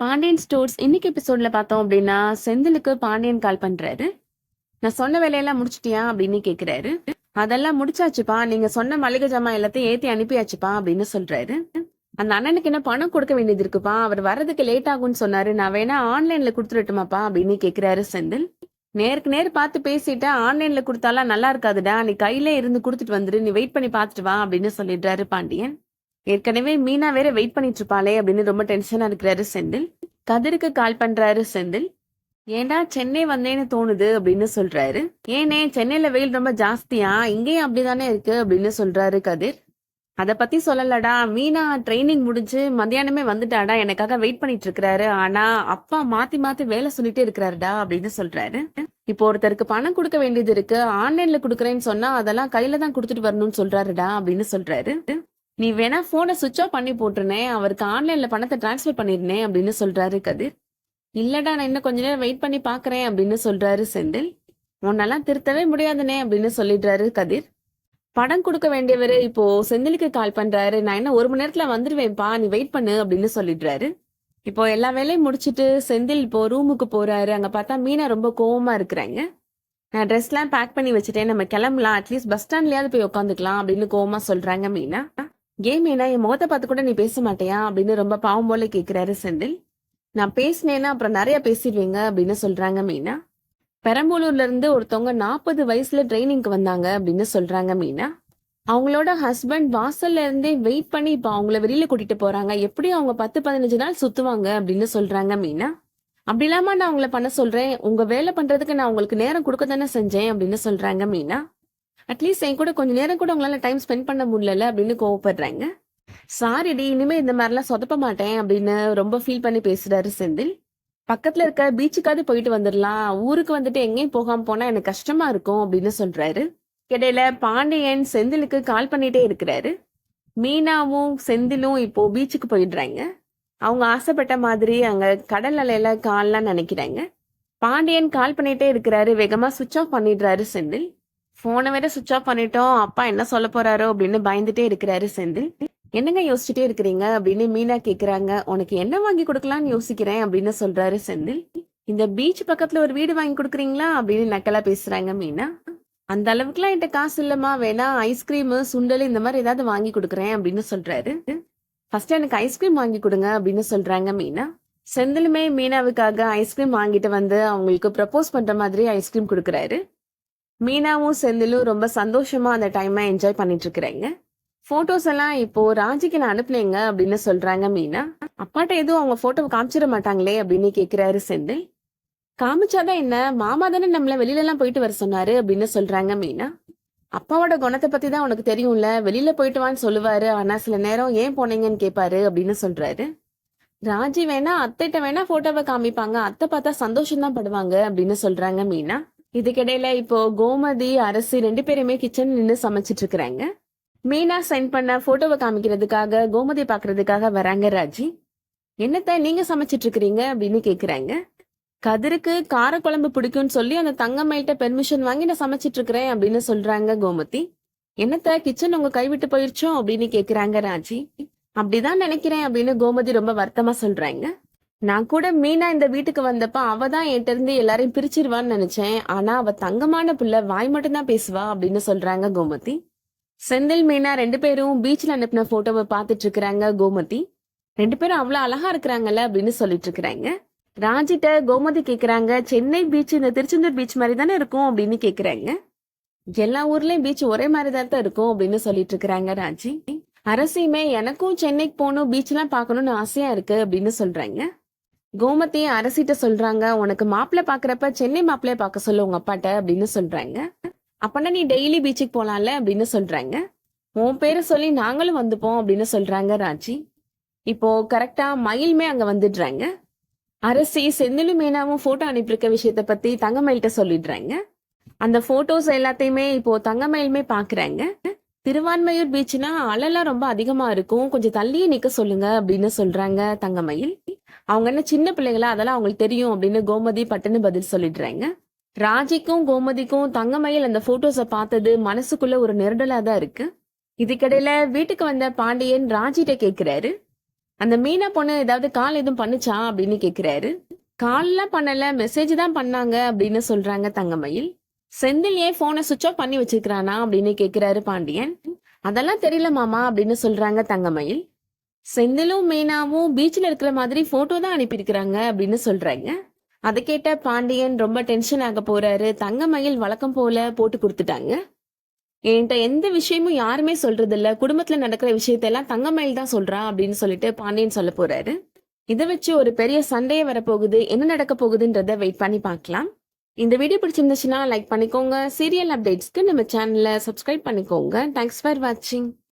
Pandian stores இன்னைக்கு எபிசோட்ல பார்த்தோம் அப்படின்னா செந்திலுக்கு பாண்டியன் கால் பண்றாரு. நான் சொன்ன வேலையெல்லாம் முடிச்சிட்டியா அப்படின்னு கேக்குறாரு. அதெல்லாம் முடிச்சாச்சுப்பா. நீங்க சொன்ன மளிகை ஜாமான் எல்லாத்தையும் ஏத்தி அனுப்பியாச்சுப்பா அப்படின்னு சொல்றாரு. அந்த அண்ணனுக்கு என்ன பணம் கொடுக்க வேண்டியது இருக்குப்பா? அவர் வர்றதுக்கு லேட் ஆகும்னு சொன்னாரு. நான் வேணா ஆன்லைன்ல கொடுத்துடட்டுமாப்பா அப்படின்னு கேக்குறாரு செந்தில். நேருக்கு நேர் பார்த்து பேசிட்டு ஆன்லைன்ல கொடுத்தாலாம் நல்லா இருக்காதுடா. நீ கையில இருந்து கொடுத்துட்டு வந்துரு. நீ வெயிட் பண்ணி பாத்துட்டு வா அப்படின்னு சொல்லிடுறாரு பாண்டியன். ஏற்கனவே மீனா வேற வெயிட் பண்ணிட்டு இருப்பாளே அப்படின்னு ரொம்ப டென்ஷனா இருக்கிறாரு செந்தில். கதிருக்கு கால் பண்றாரு செந்தில். ஏண்டா சென்னை வந்தேன்னு தோணுது அப்படின்னு சொல்றாரு. ஏனே சென்னையில வெயில் ரொம்ப ஜாஸ்தியா? இங்கேயும் அப்படிதானே இருக்கு அப்படின்னு சொல்றாரு கதிர். அத பத்தி சொல்லலடா. மீனா ட்ரைனிங் முடிஞ்சு மத்தியானமே வந்துட்டாடா. எனக்காக வெயிட் பண்ணிட்டு இருக்கிறாரு ஆனா அப்பா மாத்தி மாத்தி வேலை சொல்லிட்டே இருக்கிறாருடா அப்படின்னு சொல்றாரு. இப்போ ஒருத்தருக்கு பணம் கொடுக்க வேண்டியது இருக்கு. ஆன்லைன்ல கொடுக்குறேன்னு சொன்னா அதெல்லாம் கையில தான் கொடுத்துட்டு வரணும்னு சொல்றாருடா அப்படின்னு சொல்றாரு. நீ வேணா போனை சுவிட்ச் ஆஃப் பண்ணி போட்டுருனேன் அவருக்கு ஆன்லைன்ல பணத்தை டிரான்ஸ்ஃபர் பண்ணிருந்தேன் அப்படின்னு சொல்றாரு கதிர். இல்லடா நான் இன்னும் கொஞ்ச நேரம் வெயிட் பண்ணி பாக்குறேன் அப்படின்னு சொல்றாரு செந்தில். உன்னெல்லாம் திருத்தவே முடியாதுனே அப்படின்னு சொல்லிடுறாரு கதிர். படம் கொடுக்க வேண்டியவர் இப்போ செந்திலுக்கு கால் பண்றாரு. நான் என்ன ஒரு மணி நேரத்துல வந்துருவேன்ப்பா நீ வெயிட் பண்ணு அப்படின்னு சொல்லிடுறாரு. இப்போ எல்லா வேலையும் முடிச்சிட்டு செந்தில் இப்போ ரூமுக்கு போறாரு. அங்க பார்த்தா மீனா ரொம்ப கோவமா இருக்கிறாங்க. நான் ட்ரெஸ்லாம் பேக் பண்ணி வச்சுட்டேன். நம்ம கிளம்பலாம். அட்லீஸ்ட் பஸ் ஸ்டாண்ட்லயாவது போய் உட்காந்துக்கலாம் அப்படின்னு கோவமா சொல்றாங்க மீனா. கேம் மீனா என் முகத்தை பார்த்து கூட நீ பேச மாட்டியா? அப்படின்னு ரொம்ப பாவம் போல கேட்கிறாரு செந்தில். நான் பேசினேன்னா அப்புறம் நிறைய பேசிடுவீங்க அப்படின்னு சொல்றாங்க மீனா. பெரம்பலூர்ல இருந்து ஒருத்தவங்க நாற்பது வயசுல ட்ரைனிங்க்கு வந்தாங்க அப்படின்னு சொல்றாங்க மீனா. அவங்களோட ஹஸ்பண்ட் வாசல்ல இருந்தே வெயிட் பண்ணி இப்போ அவங்கள வெளியில கூட்டிட்டு போறாங்க. எப்படி அவங்க பத்து பதினஞ்சு நாள் சுத்துவாங்க அப்படின்னு சொல்றாங்க மீனா. அப்படி இல்லாம நான் அவங்கள பண்ண சொல்றேன். உங்க வேலை பண்றதுக்கு நான் உங்களுக்கு நேரம் கொடுக்க தானே செஞ்சேன் அப்படின்னு சொல்றாங்க மீனா. அட்லீஸ்ட் என் கூட கொஞ்சம் நேரம் கூட உங்களால டைம் ஸ்பெண்ட் பண்ண முடியல அப்படின்னு கோவப்படுறாங்க. சாரிடி இனிமே இந்த மாதிரிலாம் சொதப்ப மாட்டேன் அப்படின்னு ரொம்ப ஃபீல் பண்ணி பேசுறாரு செந்தில். பக்கத்துல இருக்க பீச்சுக்காவது போயிட்டு வந்துடலாம் ஊருக்கு வந்துட்டு எங்கேயும் போகாம போனா எனக்கு கஷ்டமா இருக்கும் அப்படின்னு சொல்றாரு. இடையில பாண்டியன் செந்திலுக்கு கால் பண்ணிட்டே இருக்கிறாரு. மீனாவும் செந்திலும் இப்போ பீச்சுக்கு போயிடுறாங்க. அவங்க ஆசைப்பட்ட மாதிரி அங்க கடல் அலையில கால்லாம் நினைக்கிறாங்க. பாண்டியன் கால் பண்ணிட்டே இருக்கிறாரு. வேகமா சுவிச் ஆஃப் பண்ணிடுறாரு செந்தில். போனை வேற சுவிட்ச் ஆஃப் பண்ணிட்டோம். அப்பா என்ன சொல்ல போறாரோ அப்படின்னு பயந்துட்டே இருக்கிறாரு செந்தில். என்னங்க யோசிச்சுட்டே இருக்கிறீங்க? அப்படின்னு மீனா கேக்குறாங்க. உனக்கு என்ன வாங்கி கொடுக்கலாம்னு யோசிக்கிறேன் அப்படின்னு சொல்றாரு செந்தில். இந்த பீச் பக்கத்துல ஒரு வீடு வாங்கி கொடுக்குறீங்களா? அப்படின்னு நக்கலா பேசுறாங்க மீனா. அந்த அளவுக்குலாம் என்கிட்ட காசு இல்லம்மா. வேணா ஐஸ்கிரீம் சுண்டல் இந்த மாதிரி ஏதாவது வாங்கி கொடுக்குறேன் அப்படின்னு சொல்றாரு. ஃபர்ஸ்ட் எனக்கு ஐஸ்கிரீம் வாங்கி கொடுங்க அப்படின்னு சொல்றாங்க மீனா. செந்திலுமே மீனாவுக்காக ஐஸ்கிரீம் வாங்கிட்டு வந்து அவங்களுக்கு ப்ரப்போஸ் பண்ற மாதிரி ஐஸ்கிரீம் கொடுக்குறாரு. மீனாவும் செந்திலும் ரொம்ப சந்தோஷமா அந்த டைமை என்ஜாய் பண்ணிட்டு இருக்கிறாங்க போட்டோஸ் எல்லாம் இப்போ ராஜிக்கு நான் அனுப்புனேங்க அப்படின்னு சொல்றாங்க மீனா. அப்பாட்ட எதுவும் அவங்க போட்டோவை காமிச்சிட மாட்டாங்களே அப்படின்னு கேக்குறாரு செந்தில். காமிச்சாதான் என்ன மாமா தானே நம்மள வெளியில எல்லாம் போயிட்டு வர சொன்னாரு அப்படின்னு சொல்றாங்க மீனா. அப்பாவோட குணத்தை பத்தி தான் உனக்கு தெரியும்ல வெளியில போயிட்டு வான்னு சொல்லுவாரு ஆனா சில நேரம் ஏன் போனீங்கன்னு கேட்பாரு அப்படின்னு சொல்றாரு. ராஜி வேணா அத்தைட்ட வேணா போட்டோவை காமிப்பாங்க அத்தை பார்த்தா சந்தோஷம் தான் படுவாங்க அப்படின்னு சொல்றாங்க மீனா. இதுக்கிடையில இப்போ கோமதி அரசு ரெண்டு பேருமே கிச்சன் நின்று சமைச்சிட்டு இருக்கிறாங்க. மீனா சென்ட் பண்ண போட்டோவை காமிக்கிறதுக்காக கோமதி பாக்குறதுக்காக வராங்க ராஜி. என்னத்த நீங்க சமைச்சிட்டு இருக்கிறீங்க அப்படின்னு கேக்குறாங்க. கதிருக்கு காரக்குழம்பு பிடிக்கும்னு சொல்லி அந்த தங்கம்மையிட்ட பெர்மிஷன் வாங்கி நான் சமைச்சிட்டு இருக்கிறேன் அப்படின்னு சொல்றாங்க கோமதி. என்னத்த கிச்சன் உங்க கைவிட்டு போயிருச்சோம் அப்படின்னு கேக்குறாங்க ராஜி. அப்படிதான் நினைக்கிறேன் அப்படின்னு கோமதி ரொம்ப வருத்தமா சொல்றாங்க. நான் கூட மீனா இந்த வீட்டுக்கு வந்தப்ப அவ தான் என்கிட்ட இருந்து எல்லாரையும் பிரிச்சிருவான்னு நினைச்சேன். ஆனா அவ தங்கமான புள்ள வாய் மட்டும்தான் பேசுவா அப்படின்னு சொல்றாங்க கோமதி. செந்தில் மீனா ரெண்டு பேரும் பீச்ல அனுப்பின போட்டோவை பார்த்துட்டு இருக்கிறாங்க கோமதி. ரெண்டு பேரும் அவ்வளவு அழகா இருக்கிறாங்கல்ல அப்படின்னு சொல்லிட்டு இருக்கிறாங்க. ராஜிட்ட கோமதி கேக்குறாங்க சென்னை பீச் இந்த திருச்செந்தூர் பீச் மாதிரி தானே இருக்கும்? அப்படின்னு கேக்குறாங்க. எல்லா ஊர்லயும் பீச் ஒரே மாதிரி தான் இருக்கும் அப்படின்னு சொல்லிட்டு இருக்கிறாங்க ராஜி. அரசியுமே எனக்கும் சென்னைக்கு போகணும் பீச் எல்லாம் பார்க்கணும்னு ஆசையா இருக்கு அப்படின்னு சொல்றாங்க. கோமதி அரசிட்ட சொல்றாங்க. உனக்கு மாப்பிள்ள பாக்குறப்ப சென்னை மாப்பிள்ளைய பார்க்க சொல்லு உங்க அப்பாட்ட அப்படின்னு சொல்றாங்க. அப்பனா நீ டெய்லி பீச்சுக்கு போலாம்ல அப்படின்னு சொல்றாங்க. உன் பேரை சொல்லி நாங்களும் வந்துப்போம் அப்படின்னு சொல்றாங்க ராஜி. இப்போ கரெக்டா மயிலுமே அங்க வந்துடுறாங்க. அரசி செந்திலும் மேனாவும் போட்டோ அனுப்பியிருக்க விஷயத்த பத்தி தங்கமயில்கிட்ட சொல்லிடுறாங்க. அந்த போட்டோஸ் எல்லாத்தையுமே இப்போ தங்கமயிலுமே பாக்குறாங்க. திருவான்மையூர் பீச்னா அலெல்லாம் ரொம்ப அதிகமா இருக்கும். கொஞ்சம் தள்ளியே நிக்க சொல்லுங்க அப்படின்னு சொல்றாங்க தங்கமயில். அவங்க என்ன சின்ன பிள்ளைங்களா? அதெல்லாம் அவங்களுக்கு தெரியும் அப்படின்னு கோமதி பட்டுன்னு பதில் சொல்லிடுறாங்க. ராஜிக்கும் கோமதிக்கும் தங்கமயில் அந்த போட்டோஸை பார்த்தது மனசுக்குள்ள ஒரு நெருடலா தான் இருக்கு. இதுக்கிடையில வீட்டுக்கு வந்த பாண்டியன் ராஜிட்ட கேக்குறாரு. அந்த மீனா பொண்ணு ஏதாவது கால் எதுவும் பண்ணுச்சா அப்படின்னு கேக்குறாரு. கால்லாம் பண்ணல மெசேஜ் தான் பண்ணாங்க அப்படின்னு சொல்றாங்க தங்கமயில். செந்தில் ஏன் போனை சுவிச் ஆஃப் பண்ணி வச்சிருக்கிறானா அப்படின்னு கேக்குறாரு பாண்டியன். அதெல்லாம் தெரியல மாமா அப்படின்னு சொல்றாங்க தங்கமயில். செந்திலும் மீனாவும் பீச்சில் இருக்கிற மாதிரி ஃபோட்டோ தான் அனுப்பியிருக்கிறாங்க அப்படின்னு சொல்கிறாங்க அதை கேட்ட பாண்டியன் ரொம்ப டென்ஷன் ஆக போறாரு. தங்கமயில் வழக்கம் போல போட்டு கொடுத்துட்டாங்க. என்கிட்ட எந்த விஷயமும் யாருமே சொல்றது இல்ல குடும்பத்துல நடக்கிற விஷயத்தெல்லாம் தங்கமயில் தான் சொல்றா அப்படின்னு சொல்லிட்டு பாண்டியன் சொல்ல போறாரு. இதை வச்சு ஒரு பெரிய சண்டையே வரப்போகுது. என்ன நடக்க போகுதுன்றத வெயிட் பண்ணி பார்க்கலாம். இந்த வீடியோ பிடிச்சிருந்துச்சுன்னா லைக் பண்ணிக்கோங்க. சீரியல் அப்டேட்ஸ்க்கு நம்ம சேனலை சப்ஸ்கிரைப் பண்ணிக்கோங்க. தேங்க்ஸ் ஃபார் வாட்சிங்